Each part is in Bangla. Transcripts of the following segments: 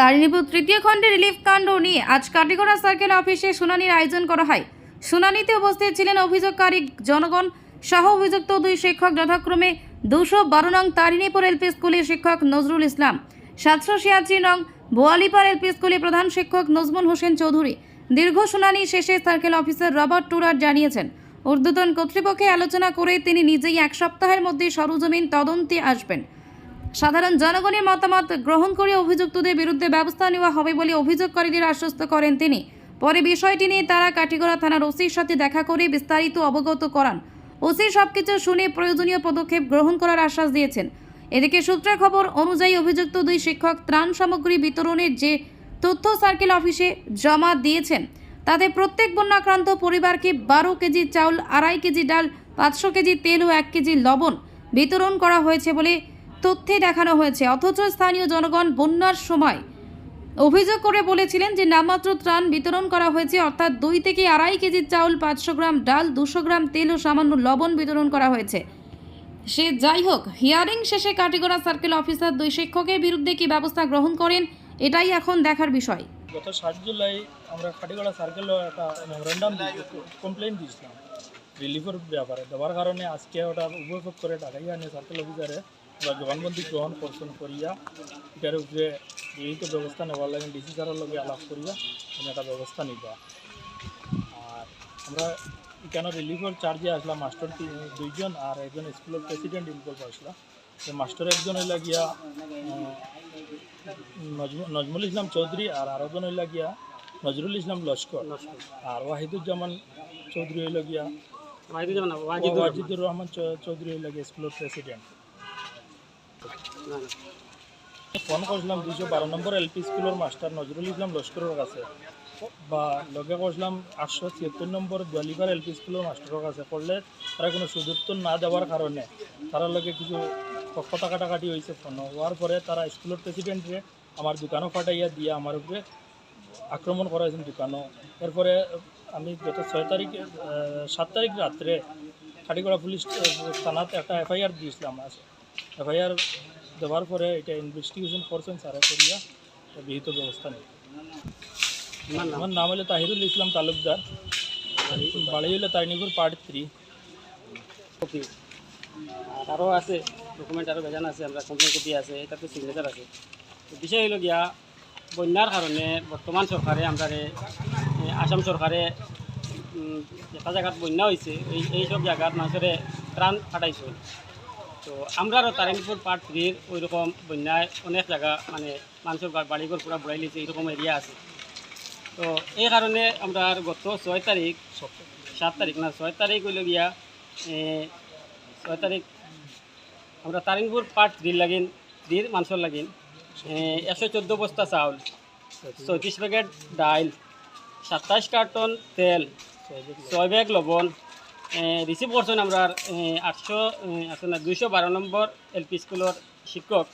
তারিণীপুর তৃতীয় খণ্ডে রিলিফ কাণ্ড নিয়ে আজ কাটিগড়া সার্কেল অফিসে শুনানির আয়োজন করা হয়। শুনানিতে উপস্থিত ছিলেন অভিযোগকারী জনগণ সহ অভিযুক্ত দুই শিক্ষক, যথাক্রমে দুশো বারো নং তারিণীপুর এলপি স্কুলের শিক্ষক নজরুল ইসলাম, সাতশো ছিয়াশি নং বোয়ালিপার এলপি স্কুলের প্রধান শিক্ষক নজমুল হোসেন চৌধুরী। দীর্ঘ শুনানি শেষে সার্কেল অফিসার রবার্ট টুরার জানিয়েছেন, ঊর্ধ্বতন কর্তৃপক্ষে আলোচনা করে তিনি নিজেই এক সপ্তাহের মধ্যে সরজমিন তদন্তে আসবেন। সাধারণ জনগণের মতামত গ্রহণ করে অভিযুক্তদের বিরুদ্ধে ব্যবস্থা নেওয়া হবে বলে অভিযোগকারীদের আশ্বস্ত করেন তিনি। পরে বিষয়টি নিয়ে তারা কাটিগড়া থানার ওসির সাথে দেখা করে বিস্তারিত অবগত করান। ওসি সবকিছু শুনে প্রয়োজনীয় পদক্ষেপ গ্রহণ করার আশ্বাস দিয়েছেন। এদিকে সূত্রের খবর অনুযায়ী অভিযুক্ত দুই শিক্ষক ত্রাণ সামগ্রী বিতরণের যে তথ্য সার্কেল অফিসে জমা দিয়েছেন, তাতে প্রত্যেক বন্যাক্রান্ত পরিবারকে বারো কেজি চাউল, আড়াই কেজি ডাল, পাঁচশো কেজি তেল ও এক কেজি লবণ বিতরণ করা হয়েছে বলে তথ্যে দেখানো হয়েছে। অথচ স্থানীয় জনগণ বন্যার সময় অভিযোগ করে বলেছিলেন যে নামমাত্র ত্রাণ বিতরণ করা হয়েছে, অর্থাৎ দুই থেকে আড়াই কেজি চাউল, পাঁচশো গ্রাম ডাল, দুশো গ্রাম তেল ও সামান্য লবণ বিতরণ করা হয়েছে। সে যাই হোক, হিয়ারিং শেষে কাটিগড়া সার্কেল অফিসার দুই শিক্ষকের বিরুদ্ধে কি ব্যবস্থা গ্রহণ করেন, এটাই এখন দেখার বিষয়। গত সাত জুলাই আমরা খাটিগড়া সার্কেলে একটা মেমোরেন্ডাম কমপ্লেন দিয়েছিলাম। রিলিফের ব্যাপারে, দেওয়ার কারণে আজকে ওটা উপভোগ করে টাকাই আনে সার্কেল অফিসারে। বা জবানবন্দি গ্রহণ করছেন করিয়া এটার উপরে যেহেত ব্যবস্থা নেওয়ার লাগে ডিসি স্যারের লগে আলাপ করিয়া আমি একটা ব্যবস্থা নিবা আর আমরা কেন রিলিফের চার্জে আসলাম মাস্টার দুইজন আর একজন স্কুলের প্রেসিডেন্ট ইনভলভ আসলাম মাস্টার একজন হইলা গিয়া নজমুল ইসলাম চৌধুরী আর আরেকজন হইল গিয়া নজরুল ইসলাম লস্কর আর ওয়াহিদুজ্জামান চৌধুরী হইল গিয়া ওয়াহিদুজ্জামান। ওয়াজিদুর রহমান চৌধুরী হইল গিয়া স্কুলের প্রেসিডেন্ট। ফোন করছিলাম দুশো বারো নম্বর এলপি স্কুলের মাস্টার নজরুল ইসলাম লস্করের কাছে। বা লগে করছিলাম আটশো ছিয়াত্তর নম্বর গোয়ালিপার এলপি স্কুলের মাস্টারের কাছে। করলে তারা কোনো তো না দেওয়ার কারণে তারা লগে কিছু কথা কাটাকাটি হয়েছে ফোন। হওয়ার পরে তারা স্কুলের প্রেসিডেন্টে আমার দোকানও ফাটাইয়া দিয়ে আমার উপরে আক্রমণ করা হয়েছে দোকানও এরপরে আমি গত ছয় তারিখ সাত তারিখ রাত্রে খাটিগড়া পুলিশ থানাতে একটা এফআইআর দিয়েছিলাম এফআইআর দেওয়ার পরে এটা ইনভেস্টিগেশন করছেন স্যারে করিয়া বিহিত ব্যবস্থা নেই। আমার নাম? হলো তাহিরুল ইসলাম তালুকদার বাড়ি হলো তারিণীপুর পার্ট থ্রি কপি। আর আরও আছে ডকুমেন্ট আরও ভেজান আছে আমরা কমপ্লেন কপি আছে এটাতে সিগনেচার আছে। বিষয় হলো গিয়া বন্যার কারণে বর্তমান সরকারে আমরা আসাম সরকারে এটা জায়গাত বন্যা হয়েছে এই এইসব জায়গাত মানুষের ত্রাণ ফাটাইছে তো আমরা আরও তারিণপুর পার্ট থ্রির ওই রকম বন্যায় অনেক জায়গা মানে মানুষের বাড়িঘর পুরা বুড়াই লিছে এইরকম এরিয়া আছে। তো এই কারণে আমরা গত ছয় তারিখ, সাত তারিখ না, ছয় তারিখ হইল গিয়া ছয় তারিখ, আমরা তারিণপুর পার্ট থ্রির লাগিন থ্রির মাংসর লাগিন একশো চোদ্দ বস্তা চাউল চৌত্রিশ প্যাকেট ডাইল সাতাইশ কার্টন তেল, ছয় ব্যাগ লবণ রিসিভ করছেন আমরা আটশো না, দুইশো বারো নম্বর এলপি স্কুলের শিক্ষক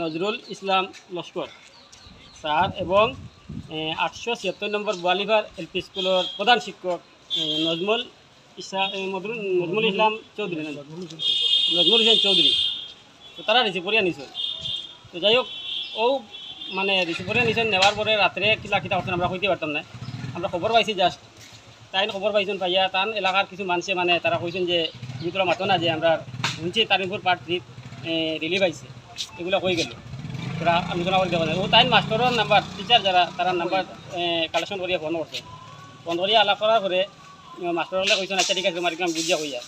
নজরুল ইসলাম লস্কর স্যার এবং আটশো ছিয়াত্তর নম্বর গোয়ালিভার এলপি স্কুলের প্রধান শিক্ষক নজমুল নজমুল ইসলাম চৌধুরী? নজমুল হোসেন চৌধুরী তো তারা রিসিভ করিয়া নিছেন তো যাই হোক, ও মানে রিসিভ করিয়া নিছেন নেওয়ার পরে রাত্রে কিলা কিতা আমরা কইতে পারতাম না আমরা খবর পাইছি জাস্ট তাই খবর পাইছেন ভাইয়া। তান এলাকার কিছু মানুষে মানে তারা কইছেন যে তুমি তোরা মাতো না যে আমরা শুনছি তারিপুর পার্ট থ্রি রিলিভ আইছে এগুলো কই গেল। তোরা আলোচনা করে দেওয়া যায় ও তাই মাস্টরের নাম্বার টিচার যারা তারা নাম্বার কালেকশন করিয়া ফোন করছে ফোন করিয়া আলাপ করার পরে মাস্টরলে কইছেন আচ্ছা ঠিক আছে তোমার আমি বুঝিয়া কইয়া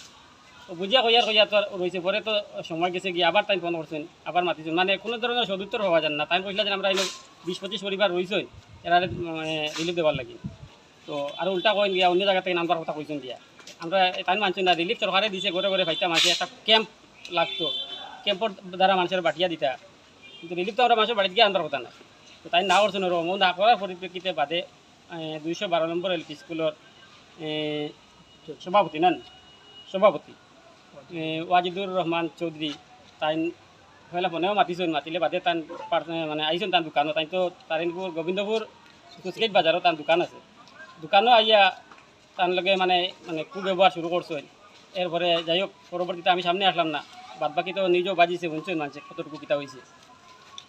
তো বুঝিয়া কইয়ার কইয়া তো রয়েছে পরে তো সময় গেছে গিয়ে আবার টাইম ফোন করছেন আবার মাতিছেন। মানে কোনো ধরনের সদুত্তর হওয়া যান না। তাই কইছিল যে আমরা বিশ পঁচিশ পরিবার রয়েছে এরা রিলিফ দেওয়ার লাগি। তো আর উল্টা কইন গিয়া অন্য জায়গা থেকে নাম্বার কথা কইছেন দিয়া। আমরা তাই মানছি না রিলিফ সরকারে দিছে ঘরে ঘরে ভাইটা মাসে একটা ক্যাম্প লাগতো। ক্যাম্পর দ্বারা মানুষের বাটিয়া দিতা। কিন্তু রিলিফ তো আমরা মানুষের বাড়িতে গিয়ে আনবার কথা না তো তাই না করছেন রো না করার পরিপ্রেক্ষিতে বাদে দুইশো বারো নম্বর এল পি স্কুলের সভাপতি নেন সভাপতি ওয়াজিদুর রহমান চৌধুরী তাই পয়লা ফোনেও মাতিছেন, মাতিলে বাদে তান মানে আইছেন তার দোকানত। তাই তো তারিণপুর গোবিন্দপুর কুচকেট বাজারও তার দোকান আছে। দোকানও আইয়া তার লগে মানে মানে কুব্যবহার শুরু করছেন এরপরে যাই হোক, পরবর্তীতে আমি সামনে আসলাম না। বাদ বাকি তো নিজেও বাজিছে শুনছেন মানুষের কতটুকু কিতা হয়েছে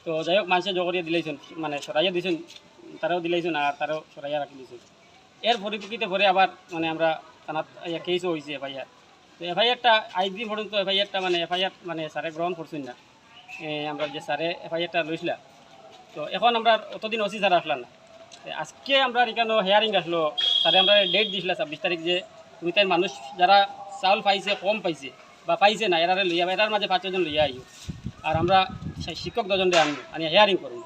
তো যাই হোক, মানুষে জগরিয়ে দিলেছেন মানে সরাইয়া দিয়েছেন তারাও দিলেছেন আর তারাও সরাইয়া রাখি দিয়েছেন এর পরিপ্রেক্ষিতে পরে আবার মানে আমরা থানাত কেসও হয়েছে এফআইআর তো এফআইআরটা আজ দিন পর্যন্ত এফআইআরটা মানে এফআইআর মানে স্যারে গ্রহণ করছেন না। আমরা যে স্যারে এফআইআরটা লইছিলাম তো এখন আমরা অতদিন ওসি স্যার আসলাম না। আজকে আমরা এখানে হেয়ারিং আসলো? স্যারে আমরা ডেট দিছিল ছাব্বিশ তারিখ যে তুমি তাই মানুষ যারা চাউল পাইছে, কম পাইছে বা পাইছে না, এরারে লইয়া এরার মাঝে পাঁচ ছজন লইয়া আইও। আর আমরা শিক্ষক দুজন আনব আনি হেয়ারিং করব।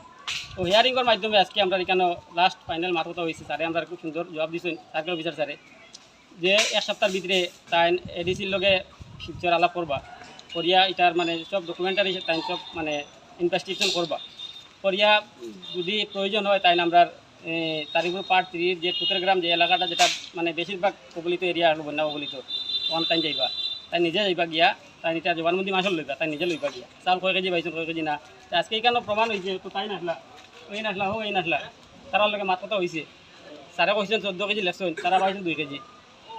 তো হেয়ারিংয়ের মাধ্যমে আজকে আমরা এখানে লাস্ট ফাইনাল মাথা হয়েছে স্যারে? আমরা খুব সুন্দর জবাব দিয়েছেন সার্কেল অফিসার স্যারে, যে এক সপ্তাহের ভিতরে তাই এডিসির লগে শিবচর আলাপ করবা, করিয়া এটার মানে সব ডকুমেন্টারি তাই সব মানে ইনভেস্টিগেশন করবা। করিয়া যদি প্রয়োজন হয় তাই আমরা তারিপুর পার্ট থ্রির যে টুকেরগ্রাম যে এলাকাটা যেটা মানে বেশিরভাগ কবলিত এরিয়া হলো বন্যা কবলিত ওয়ান টাইম যাইবা। তাই নিজে যাইবা গিয়া, তাই এটা জবানবন্দি মাসল লইবা তাই নিজে লইবা গিয়া। চাল কয় কেজি পাইছো কয় কেজি না। আজকে এখানে প্রমাণ হয়েছে তো তাই নাসলা। ওই নাসলা হো এই নাসলা। তার লগে মাত্রাটা হয়েছে স্যারে কইছেন চোদ্দ কেজি লেখছেন, তারা পাইছেন দুই কেজি।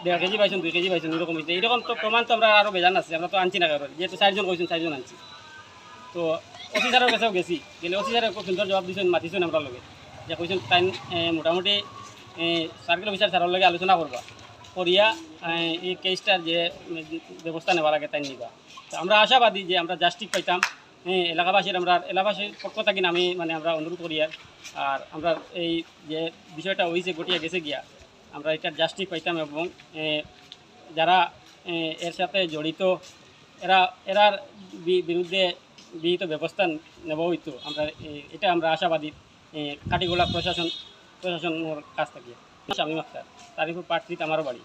দেড় কেজি পাইছেন দুই কেজি পাইছেন এরকম হয়েছে এরকম তো প্রমাণ তো আমরা আরও বেজান আছে, আমরা তো আনছি না কারোর। যেহেতু চারজন কইছেন, চারজন আনছি। তো অফিসারের কাছেও গেছি। গেলে অফিসারে খুব সুন্দর জবাব দিয়েছেন মাতিছেন আমরা লগে। যে কইছেন এ, মোটামুটি সার্কেল অফিসার স্যারের লগে আলোচনা করবা করিয়া এই কেসটার যে ব্যবস্থা নেওয়া লাগে তাই নিবা। তো আমরা আশাবাদী যে আমরা জাস্টিক পাইতাম এলাকাবাসীর আমরা এলাকাবাসীর পক্ষ থাকি আমি মানে আমরা অনুরোধ করি আর আর আমরা এই যে বিষয়টা হয়েছে গটিয়া গেছে গিয়া আমরা এটার জাস্টিক পাইতাম এবং যারা এর সাথে জড়িত এরা এরার বিরুদ্ধে বিহিত ব্যবস্থা নেব হইতো আমরা এটা আমরা আশাবাদী। কাটিগোলা প্রশাসন প্রশাসনের কাছ থেকে। স্বামী আক্তার তারিফুর প্রার্থী আমারও বাড়ি।